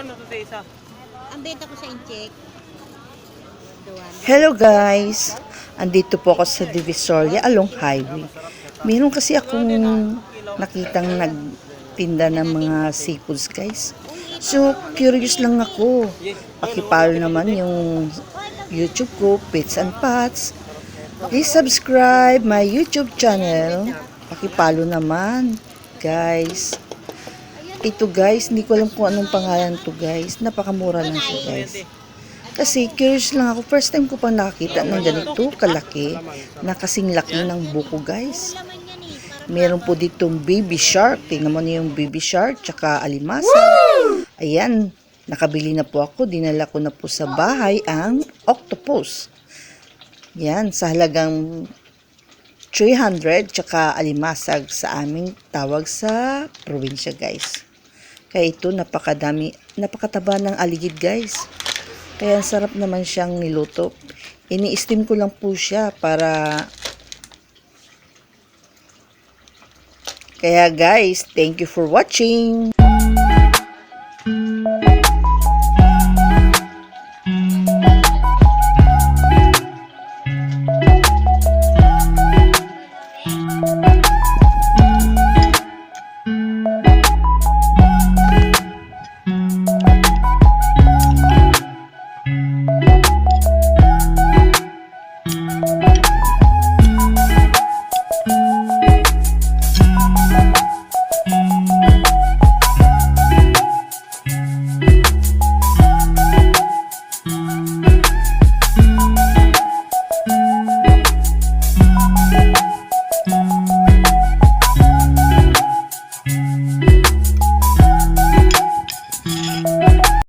Magkano to sa isa? Ang benta ko sa incheck. Hello guys! Andito po ako sa Divisoria along highway. Meron kasi akong nakitang nagtinda ng mga seafoods guys. So, curious lang ako. Pakipalo naman yung YouTube ko, Pits and Pats. Please subscribe my YouTube channel. Pakipalo naman, guys. Ito guys, hindi ko alam kung anong pangalan to guys. Napakamura lang siya guys. Kasi curious lang ako. First time ko pa nakakita ng ganito kalaki na kasing laki ng buko guys. Meron po ditong baby shark. Tingnan mo niyo yung baby shark tsaka alimasa. Ayan, nakabili na po ako. Dinala ko na po sa bahay ang octopus. Yan, sa halagang 300 tsaka alimasag sa aming tawag sa probinsya guys. Kaya ito napakadami, napakataba ng aligid guys. Kaya ang sarap naman siyang niluto. Ini-steam ko lang po siya para Kaya guys, thank you for watching.